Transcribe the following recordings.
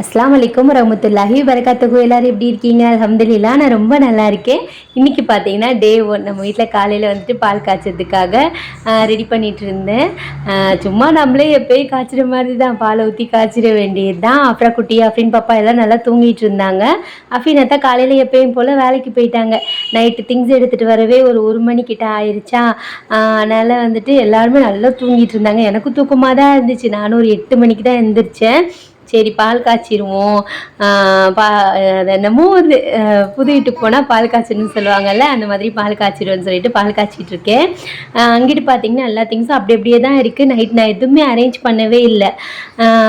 அஸ்லாம் வலைக்கம் ரமத்துல்லாஹி வரகாத்துகு எல்லாரும் எப்படி இருக்கீங்க? அல்ஹம்துலில்லாஹ் நான் ரொம்ப நல்லா இருக்கேன். இன்றைக்கி பார்த்தீங்கன்னா டே ஒன் நம்ம வீட்டில் காலையில் வந்துட்டு பால் காய்ச்சதுக்காக ரெடி பண்ணிட்டு இருந்தேன். சும்மா நம்மளே எப்போயும் காய்ச்சிற மாதிரி தான் பாலை ஊற்றி காய்ச்சிட வேண்டியது தான் அப்புறம் குட்டி அஃபின் பாப்பா எல்லாம் நல்லா தூங்கிட்டு இருந்தாங்க. அஃபின் அத்தா காலையில் எப்பயும் போல் வேலைக்கு போயிட்டாங்க. நைட்டு திங்ஸ் எடுத்துகிட்டு வரவே ஒரு ஒரு மணிக்கிட்ட ஆயிடுச்சா அதனால் வந்துட்டு எல்லாருமே நல்லா தூங்கிட்டு இருந்தாங்க. எனக்கும் தூக்கமாக தான் இருந்துச்சு. நானும் ஒரு எட்டு மணிக்கு தான் எழுந்திரிச்சேன் சரி பால் காய்ச்சிடுவோம் பா அது என்னமோ வந்து புது வீட்டுக்கு போனால் பால் காய்ச்சணும்னு சொல்லுவாங்கல்ல அந்த மாதிரி பால் காய்ச்சிடுவேன்னு சொல்லிட்டு பால் காய்ச்சிட்டு இருக்கேன். அங்கிட்டு பார்த்தீங்கன்னா எல்லா திங்ஸும் அப்படி அப்படியே தான் இருக்குது நைட் நான் எதுவுமே அரேஞ்ச் பண்ணவே இல்லை.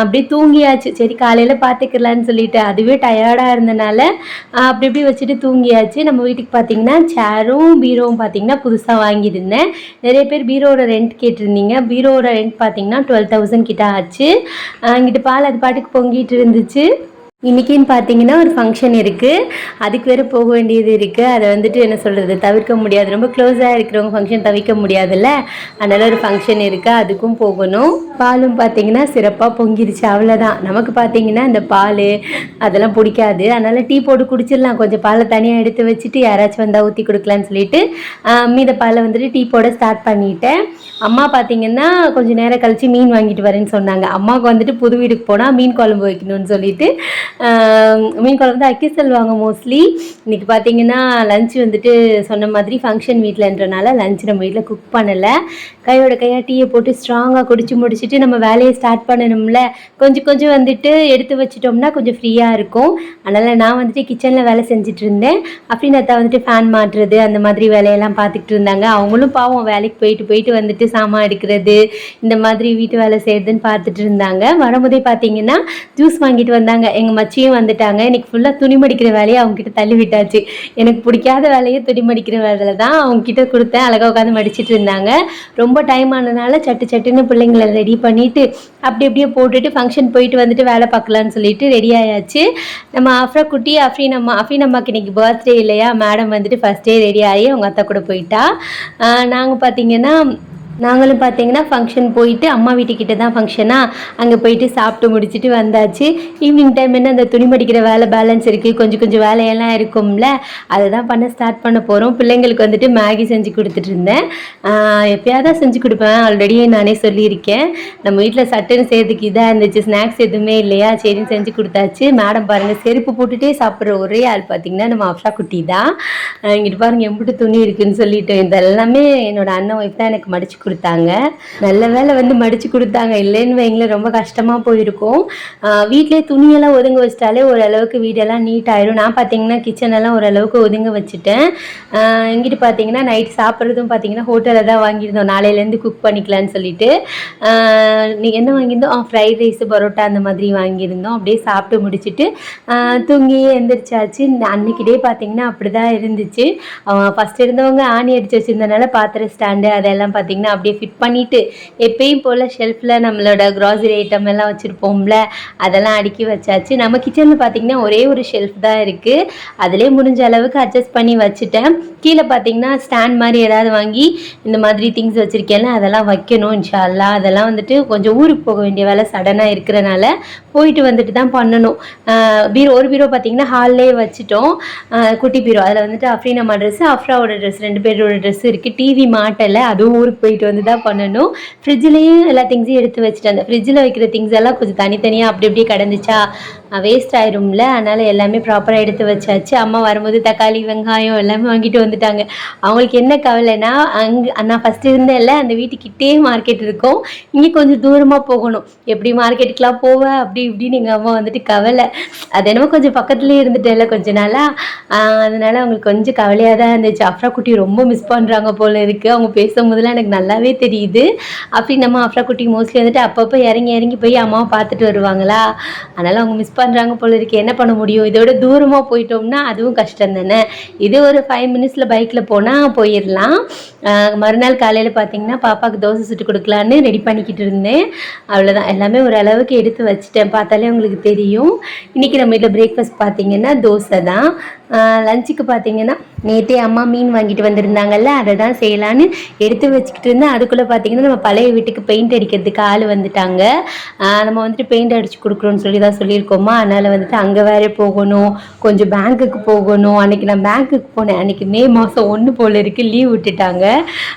அப்படியே தூங்கியாச்சு. சரி காலையில் பார்த்துக்கலான்னு சொல்லிட்டு அதுவே டயர்டாக இருந்தனால அப்படி இப்படி வச்சுட்டு தூங்கியாச்சு. நம்ம வீட்டுக்கு பார்த்தீங்கன்னா சேரும் பீரோவும் பார்த்தீங்கன்னா புதுசாக வாங்கியிருந்தேன் நிறைய பேர் பீரோவோட ரெண்ட் கேட்டிருந்தீங்க. பீரோவோட ரெண்ட் பார்த்தீங்கன்னா டுவெல் தௌசண்ட் கிட்ட ஆச்சு. அங்கிட்டு இங்கிட்டு பால் அது பாட்டுக்கு பொங்கிட்டு இருந்துச்சு. இன்றைக்கின்னு பார்த்தீங்கன்னா ஒரு ஃபங்க்ஷன் இருக்குது அதுக்கு வேறு போக வேண்டியது இருக்குது அதை வந்துட்டு என்ன சொல்கிறது தவிர்க்க முடியாது. ரொம்ப க்ளோஸாக இருக்கிறவங்க ஃபங்க்ஷன் தவிர்க்க முடியாதுல்ல? அதனால் ஒரு ஃபங்க்ஷன் இருக்குது அதுக்கும் போகணும். பாலும் பார்த்தீங்கன்னா சிறப்பாக பொங்கிருச்சு. அவ்வளோதான் நமக்கு பார்த்தீங்கன்னா இந்த பால் அதெல்லாம் பிடிக்காது. அதனால் டீ போட்டு குடிச்சிடலாம். கொஞ்சம் பாலை தனியாக எடுத்து வச்சுட்டு யாராச்சும் வந்தால் ஊற்றி கொடுக்கலான்னு சொல்லிட்டு மீத பாலை வந்துட்டு டீ போட ஸ்டார்ட் பண்ணிட்டேன். அம்மா பார்த்தீங்கன்னா கொஞ்சம் நேரம் கழித்து மீன் வாங்கிட்டு வரேன்னு சொன்னாங்க. அம்மாவுக்கு வந்துட்டு புது வீட்டுக்கு போனால் மீன் குழம்பு வைக்கணும்னு சொல்லிட்டு மீன் குழம்பு தான் அக்கி செல்வாங்க மோஸ்ட்லி இன்னைக்கு பார்த்தீங்கன்னா லஞ்ச் வந்துட்டு சொன்ன மாதிரி ஃபங்க்ஷன் வீட்டில்ன்றனால லஞ்ச் நம்ம வீட்டில் குக் பண்ணலை. கையோட கையாக டீயை போட்டு ஸ்ட்ராங்காக குடிச்சு முடிச்சுட்டு நம்ம வேலையை ஸ்டார்ட் பண்ணணும்ல. கொஞ்சம் கொஞ்சம் வந்துட்டு எடுத்து வச்சிட்டோம்னா கொஞ்சம் ஃப்ரீயாக இருக்கும். அதனால் நான் வந்துட்டு கிச்சனில் வேலை செஞ்சுட்டு இருந்தேன். அப்படின்னு அத்தா வந்துட்டு ஃபேன் மாட்டுறது அந்த மாதிரி வேலையெல்லாம் பார்த்துக்கிட்டு இருந்தாங்க. அவங்களும் பாவம் வேலைக்கு போயிட்டு போயிட்டு வந்துட்டு சாமான் எடுக்கிறது இந்த மாதிரி வீட்டு வேலை செய்யறதுன்னு பார்த்துட்டு இருந்தாங்க. வரும்போதே பார்த்தீங்கன்னா ஜூஸ் வாங்கிட்டு வந்தாங்க. எங்கள் மச்சியும் வந்துட்டாங்க. இன்னைக்கு ஃபுல்லாக துணி மடிக்கிற வேலையை அவங்க கிட்ட தள்ளி விட்டாச்சு எனக்கு பிடிக்காத வேலையை துணி மடிக்கிற வேலையில் தான் அவங்க கிட்ட கொடுத்தேன். அழகாக உட்காந்து மடிச்சிட்டு இருந்தாங்க. ரொம்ப டைம் ஆனதுனால சட்டு சட்டுன்னு பிள்ளைங்களை ரெடி பண்ணிட்டு அப்படி அப்படியே போட்டுட்டு ஃபங்க்ஷன் போயிட்டு வந்துட்டு வேலை பார்க்கலான்னு சொல்லிட்டு ரெடி ஆயாச்சு. நம்ம அஃப்ரா குட்டி அஃப்ரீன் அம்மா அஃப்ரீன் அம்மாக்கு இன்னைக்கு பர்த்டே இல்லையா? மேடம் வந்துட்டு ஃபஸ்ட் டே ரெடி ஆகி அவங்க அத்தை கூட போயிட்டா. நாங்கள் பார்த்தீங்கன்னா நாங்களும் பார்த்தீங்கன்னா ஃபங்க்ஷன் போயிட்டு அம்மா வீட்டுக்கிட்ட தான் ஃபங்க்ஷனாக அங்கே போயிட்டு சாப்பிட்டு முடிச்சுட்டு வந்தாச்சு. ஈவினிங் டைம் என்ன அந்த துணி மடிக்கிற வேலை பேலன்ஸ் இருக்குது கொஞ்சம் கொஞ்சம் வேலையெல்லாம் இருக்கும்ல அதை தான் பண்ண ஸ்டார்ட் பண்ண போகிறோம் பிள்ளைங்களுக்கு வந்துட்டு மேகி செஞ்சு கொடுத்துட்டு இருந்தேன் எப்பயாவது தான் செஞ்சு கொடுப்பேன். ஆல்ரெடி நானே சொல்லியிருக்கேன். நம்ம வீட்டில் சட்டுன்னு செய்யறதுக்கு இதாக இருந்துச்சு ஸ்நாக்ஸ் எதுவுமே இல்லையா? சரின்னு செஞ்சு கொடுத்தாச்சு. மேடம் பாருங்கள் செருப்பு போட்டுட்டே சாப்பிட்ற ஒரே ஆள் பார்த்தீங்கன்னா நம்ம அஃப்ரா குட்டி தான். இங்கிட்டு பாருங்கள் எம்பிட்டு துணி இருக்குன்னு சொல்லிட்டு இதெல்லாமே என்னோட அண்ணன் ஒய்ஃப் தான் எனக்கு மடிச்சு கொடுத்தாங்க. நல்ல வேலை வந்து மடிச்சு கொடுத்தாங்க. இல்லைன்னு வைங்களேன் ரொம்ப கஷ்டமாக போயிருக்கும். வீட்டிலே துணியெல்லாம் ஒதுங்க வச்சிட்டாலே ஓரளவுக்கு வீடெல்லாம் நீட் ஆயிடும் நான் பார்த்தீங்கன்னா கிச்சனெல்லாம் ஓரளவுக்கு ஒதுங்க வச்சுட்டேன். இங்கிட்டு பார்த்தீங்கன்னா நைட் சாப்பிட்றதும் பார்த்தீங்கன்னா ஹோட்டலில் தான் வாங்கியிருந்தோம். நாளையிலேருந்து குக் பண்ணிக்கலான்னு சொல்லிட்டு. நீ என்ன வாங்கியிருந்தோம்? ஃப்ரைட் ரைஸு பரோட்டா அந்த மாதிரி வாங்கியிருந்தோம். அப்படியே சாப்பிட்டு முடிச்சுட்டு தூங்கி எந்திரிச்சாச்சு. இந்த அன்னைக்கு டே பார்த்தீங்கன்னா அப்படி தான் இருந்துச்சு ஃபஸ்ட் இருந்தவங்க ஆணி அடிச்சு வச்சுருந்தனால பாத்திர ஸ்டாண்டு அதெல்லாம் பார்த்தீங்கன்னா அப்படியே ஃபிட் பண்ணிவிட்டு எப்பயும் போல் ஷெல்ஃபில் நம்மளோட க்ராசரி ஐட்டம் எல்லாம் வச்சுருப்போம்ல அதெல்லாம் அடுக்கி வச்சாச்சு. நம்ம கிச்சனில் பார்த்தீங்கன்னா ஒரே ஒரு ஷெல்ஃப் தான் இருக்குது அதிலே முடிஞ்ச அளவுக்கு அட்ஜஸ்ட் பண்ணி வச்சுட்டேன். கீழே பார்த்தீங்கன்னா ஸ்டாண்ட் மாதிரி ஏதாவது வாங்கி இந்த மாதிரி திங்ஸ் வச்சுருக்கேன்ல அதெல்லாம் வைக்கணும் இன்ஷா அதெல்லாம் வந்துட்டு கொஞ்சம் ஊருக்கு போக வேண்டிய வேலை சடனாக இருக்கிறனால போயிட்டு வந்துட்டு தான் பண்ணணும். பீரோ ஒரு பீரோ பார்த்தீங்கன்னா ஹால்லே வச்சுட்டோம். குட்டி பீரோ. அதில் வந்துட்டு அஃப்ரீனம்மா ட்ரெஸ்ஸு அஃப்ராவோட ட்ரெஸ் ரெண்டு பேரோட ட்ரெஸ் இருக்குது டிவி மாட்டலை அதுவும் ஊருக்கு போயிட்டு வந்து தான் பண்ணணும். ஃப்ரிட்ஜ்லேயும் எல்லா திங்ஸையும் எடுத்து வச்சுட்டேன் அந்த ஃப்ரிட்ஜில் வைக்கிற திங்ஸ் எல்லாம் கொஞ்சம் தனித்தனியாக அப்படி இப்படி கிடந்துச்சா? வேஸ்ட் ஆயிரும்ல. அதனால் எல்லாமே ப்ராப்பராக எடுத்து வச்சாச்சு. அம்மா வரும்போது தக்காளி வெங்காயம் எல்லாமே வாங்கிட்டு வந்துட்டாங்க. அவங்களுக்கு என்ன கவலைன்னா அங்கே நான் ஃபஸ்ட்டு இருந்தேன்ல அந்த வீட்டுக்கிட்டே மார்க்கெட் இருக்கும். இங்கே கொஞ்சம் தூரமாக போகணும். எப்படி மார்க்கெட்டுக்கெலாம் போவேன் அப்படி இப்படின்னு எங்கள் அம்மா வந்துட்டு கவலை. அது என்னமோ கொஞ்சம் பக்கத்துலேயே இருந்துட்டேன்ல கொஞ்ச நாளாக அதனால் அவங்களுக்கு கொஞ்சம் கவலையாக தான் இருந்துச்சு. அஃப்ரா குட்டி ரொம்ப மிஸ் பண்ணுறாங்க போல இருக்குது அவங்க பேசும்போதெல்லாம் எனக்கு நல்லாவே தெரியுது. அப்படி நம்ம அஃப்ரா குட்டி மோஸ்ட்லி வந்துட்டு அப்பப்போ இறங்கி இறங்கி போய் அம்மாவை பார்த்துட்டு வருவாங்களா? அதனால் அவங்க மிஸ் பண்ணுறாங்க போல இருக்கு. என்ன பண்ண முடியும்? இதோட தூரமாக போயிட்டோம்னா அதுவும் கஷ்டம் தானே? இது ஒரு ஃபைவ் மினிட்ஸில் பைக்கில் போனால் போயிடலாம். மறுநாள் காலையில் பார்த்தீங்கன்னா பாப்பாவுக்கு தோசை சுட்டு கொடுக்கலான்னு ரெடி பண்ணிக்கிட்டு இருந்தேன். அவ்வளோதான் எல்லாமே ஓரளவுக்கு எடுத்து வச்சுட்டேன். பார்த்தாலே உங்களுக்கு தெரியும். இன்றைக்கி நம்ம வீட்டில் பிரேக்ஃபாஸ்ட் பார்த்தீங்கன்னா தோசை தான் லஞ்சுக்கு பார்த்தீங்கன்னா நேற்றே அம்மா மீன் வாங்கிட்டு வந்திருந்தாங்கல்ல அதை தான் செய்யலான்னு எடுத்து வச்சுக்கிட்டு இருந்தேன். அதுக்குள்ளே பார்த்தீங்கன்னா நம்ம பழைய வீட்டுக்கு பெயிண்ட் அடிக்கிறதுக்கு ஆள் வந்துட்டாங்க. நம்ம வந்துட்டு பெயிண்ட் அடிச்சு கொடுக்குறோன்னு சொல்லி தான் சொல்லியிருக்கோமா. அதனால் வந்துட்டு அங்கே வேற போகணும் கொஞ்சம் பேங்க்குக்கு போகணும். அன்னைக்கு நான் பேங்க்குக்கு போனேன். அன்றைக்கி மே மாதம் ஒன்று போல் இருக்கு. லீவ் விட்டுட்டாங்க.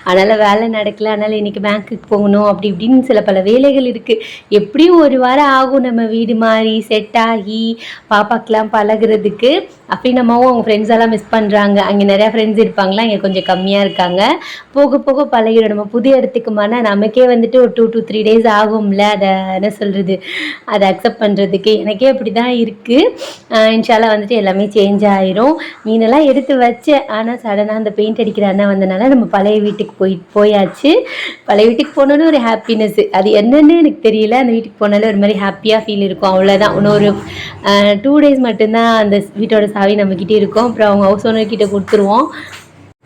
அதனால் வேலை நடக்கல. அதனால் இன்றைக்கி பேங்க்குக்கு போகணும் அப்படி இப்படின்னு சில பல வேலைகள் இருக்குது எப்படியும் ஒரு வாரம் ஆகும் நம்ம வீடு மாறி செட் ஆகி பாப்பாக்கெலாம் பழகுறதுக்கு. அஃபினமாவும் அவங்க ஃப்ரெண்ட்ஸ் எல்லாம் மிஸ் பண்ணுறாங்க அங்கே நிறையா ஃப்ரெண்ட்ஸ் இருப்பாங்களா? இங்கே கொஞ்சம் கம்மியாக இருக்காங்க. போக போக பழகிடும். நம்ம புது இடத்துக்குமான நமக்கே வந்துட்டு ஒரு டூ டூ த்ரீ டேஸ் ஆகும்ல. அதை என்ன சொல்கிறது அதை அக்செப்ட் பண்ணுறதுக்கு எனக்கே அப்படி தான் இருக்குது இன்ஷால்லாம் வந்துட்டு எல்லாமே சேஞ்ச் ஆயிரும். மீனெல்லாம் எடுத்து வச்சேன் ஆனால் சடனாக அந்த பெயிண்ட் அடிக்கிற அண்ணன் வந்தனால நம்ம பழைய வீட்டுக்கு போய் போயாச்சு. பழைய வீட்டுக்கு போனோன்னு ஒரு ஹாப்பினஸ் அது என்னன்னு எனக்கு தெரியல. அந்த வீட்டுக்கு போனாலும் ஒரு மாதிரி ஹாப்பியாக ஃபீல் இருக்கும். அவ்வளோதான் இன்னொரு டூ டேஸ் மட்டும்தான் அந்த வீட்டோட சாவி நம்மக்கிட்டே இருக்கும். அப்புறம் அவங்க ஹவுஸ் ஓனர்கிட்ட கொடுத்துருவோம்.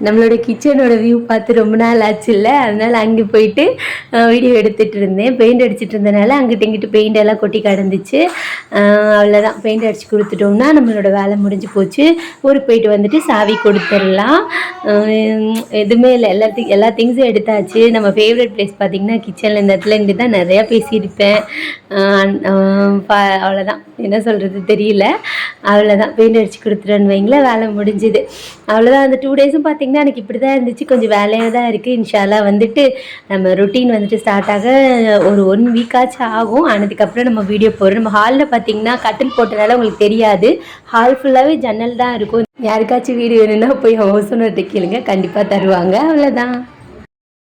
நம்மளோட கிச்சனோட வியூ பார்த்து ரொம்ப நாள் ஆச்சு இல்லை? அதனால் அங்கே போயிட்டு வீடியோ எடுத்துகிட்டு இருந்தேன். பெயிண்ட் அடிச்சிட்டு இருந்தனால அங்கிட்ட இங்கிட்டு பெயிண்ட் எல்லாம் கொட்டி கடந்துச்சு. அவ்வளோதான் பெயிண்ட் அடிச்சு கொடுத்துட்டோம்னா நம்மளோட வேலை முடிஞ்சு போச்சு. ஊருக்கு போயிட்டு வந்துட்டு சாவி கொடுத்துடலாம். எதுவுமே இல்லை. எல்லாத்துக்கும் எல்லா திங்ஸும் எடுத்தாச்சு. நம்ம ஃபேவரட் பிளேஸ் பார்த்திங்கன்னா கிச்சனில் இந்த இடத்துல இருந்து தான் நிறையா பேசியிருப்பேன். அவ்வளோதான் என்ன சொல்கிறது தெரியல. அவ்வளோதான் பெயிண்ட் அடிச்சு கொடுத்துட்டோன்னு வைங்களேன் வேலை முடிஞ்சுது. அவ்வளோதான் அந்த டூ டேஸும் பார்த்தீங்கன்னா எனக்கு இப்படி தான் இருந்துச்சு. கொஞ்சம் வேலையாக தான் இருக்குது இன்ஷாலாக வந்துட்டு நம்ம ரொட்டீன் வந்துட்டு ஸ்டார்ட் ஆக ஒரு ஒன் வீக்காச்சும் ஆகும். ஆனதுக்கப்புறம் நம்ம வீடியோ போடுறோம். நம்ம ஹாலில் பார்த்தீங்கன்னா கட்டில் போட்டதால உங்களுக்கு தெரியாது. ஹால் ஃபுல்லாகவே ஜன்னல் தான் இருக்கும். யாருக்காச்சும் வீடு வேணும்னா போய் ஹவுஸ் ஓனர்கிட்ட கேளுங்க. கண்டிப்பாக தருவாங்க. அவ்வளோதான்